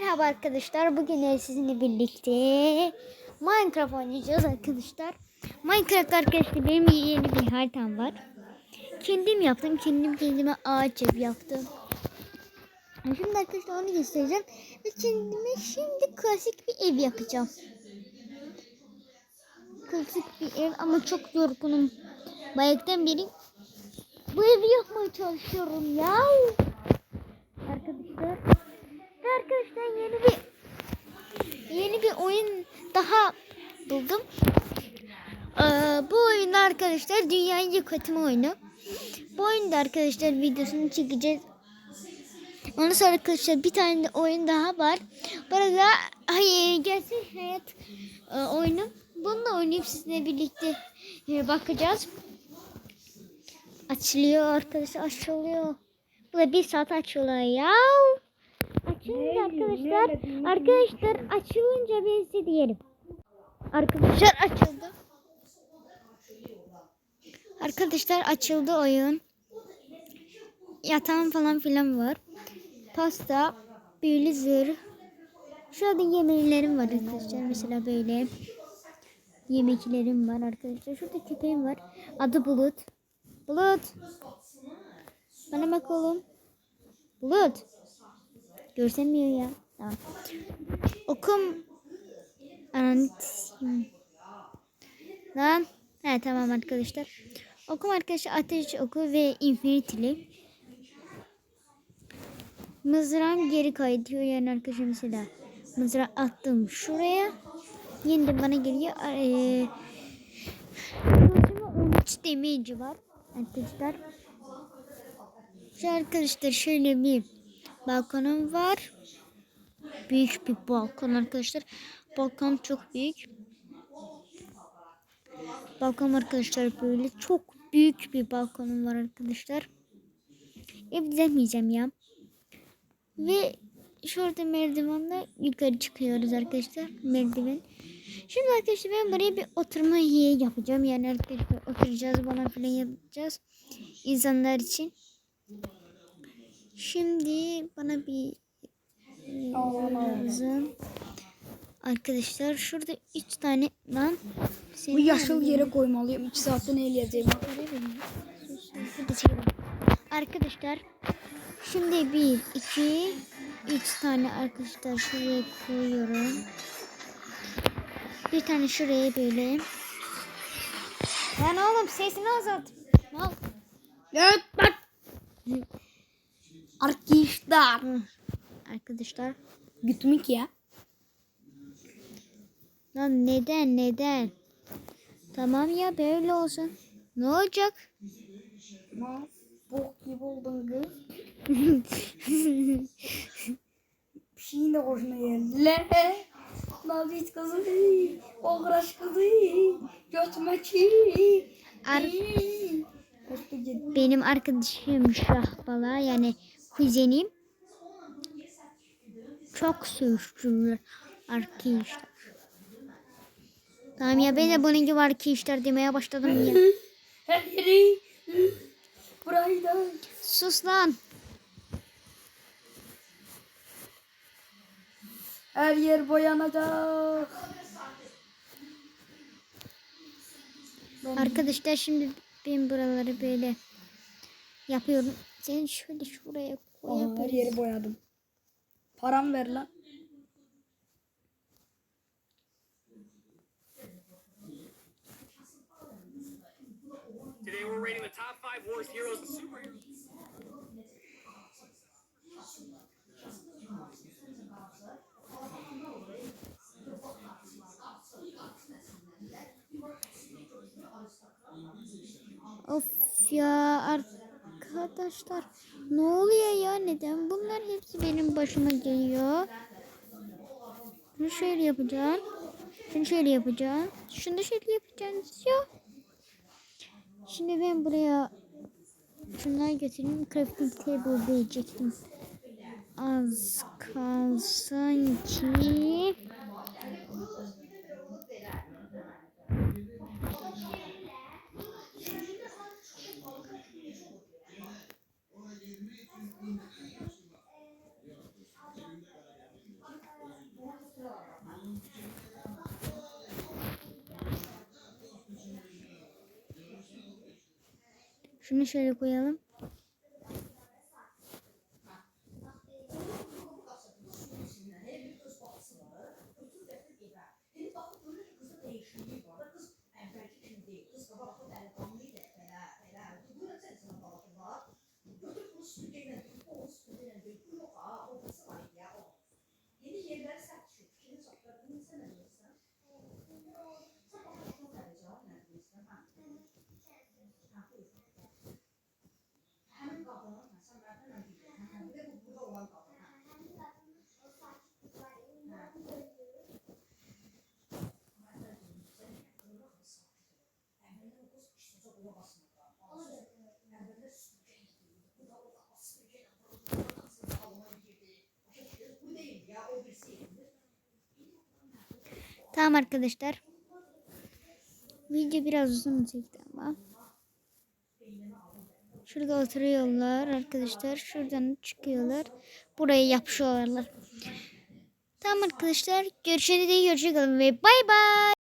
Merhaba arkadaşlar. Bugün sizinle birlikte Minecraft oynayacağız arkadaşlar. Minecraft arkadaşlar benim yeni bir haritam var. Kendim yaptım. Kendim kendime ağaç ev yaptım. Şimdi arkadaşlar onu göstereceğim. Ve kendime şimdi klasik bir ev yapacağım. Klasik bir ev ama çok yorgunum. Bayaktan beri bu evi yapmaya çalışıyorum ya. Arkadaşlar arkadaşlar yeni bir yeni bir oyun daha buldum. Ee, bu oyun arkadaşlar dünyayı yıkatma oyunu. Bu oyunda arkadaşlar videosunu çekeceğiz. Ondan sonra arkadaşlar bir tane de oyun daha var. Burada hayır gerçek hayat e, oyunu. Bununla oynayıp sizinle birlikte e, bakacağız. Açılıyor arkadaşlar açılıyor. Bu da bir saat açılıyor ya. Açılınca arkadaşlar arkadaşlar açılınca ben size diyelim. Arkadaşlar açıldı. Arkadaşlar açıldı oyun. Yatağım falan filan var. Pasta, büyülü zırh. Şurada yemeklerim var arkadaşlar. Mesela böyle yemeklerim var arkadaşlar. Şurada köpeğim var. Adı Bulut. Bulut. Bana bak oğlum. Bulut. Görsemiyor ya. Tamam. Okum. Anlatayım. Lan. He tamam arkadaşlar. Okum arkadaşlar ateş oku ve infinity'li. Mızrağım geri kaydıyor yani arkadaşlar mesela. Mızrağı attım şuraya. Yeniden bana geliyor. Ee, 13 damage var arkadaşlar. Şu arkadaşlar şöyle bir balkonum var. Büyük bir balkon arkadaşlar. Balkon çok büyük. Balkon arkadaşlar böyle çok büyük bir balkonum var arkadaşlar. Ev düzenleyeceğim ya. Ve şurada merdivenle yukarı çıkıyoruz arkadaşlar. Merdiven. Şimdi arkadaşlar ben buraya bir oturma yeri yapacağım. Yani arkadaşlar oturacağız bana falan yapacağız. İnsanlar için. Şimdi bana bir e, lazım. Arkadaşlar şurada üç tane lan. Bu yaşıl yere koymalıyım. 2 saatte ne eleyeceğim? Arkadaşlar şimdi bir, iki, üç tane arkadaşlar şuraya koyuyorum. Bir tane şuraya böyle. Lan oğlum sesini azalt. Al. Evet bak. Arkadaşlar. Arkadaşlar. Gitmek ya. Lan neden neden? Tamam ya böyle olsun. Ne olacak? Bok gibi oldun kız. Bir şeyin de hoşuna geldi. Le. Nabit kızı. Oğraş kızı. Götmeki. Ar- Hoşuna geldi. benim arkadaşım Şahbala yani kuzenim. Çok sürüştürüyor arkadaşlar. Tamam ya ben de bunun gibi arkadaşlar demeye başladım ya. Her yeri. Burayı da. Sus lan. Her yer boyanacak. Arkadaşlar şimdi ben buraları böyle yapıyorum. Sen şöyle şuraya Aha, her koyabilirsin. yeri boyadım. Param ver lan. Today we're rating the top five worst heroes and superheroes. Of ya arkadaşlar ne oluyor ya neden bunlar hepsi benim başıma geliyor. Şunu şöyle yapacağım. Şunu şöyle yapacağım. Şunu da şöyle yapacağım ya. Şimdi ben buraya şunları götüreyim. Crafting table diyecektim. Az kalsın ki Şunu şöyle koyalım. Tamam arkadaşlar. Video biraz uzun çekti ama. Şurada oturuyorlar arkadaşlar. Şuradan çıkıyorlar. Buraya yapışıyorlar. Tamam arkadaşlar. Görüşürüz. Görüşürüz ve bay bay.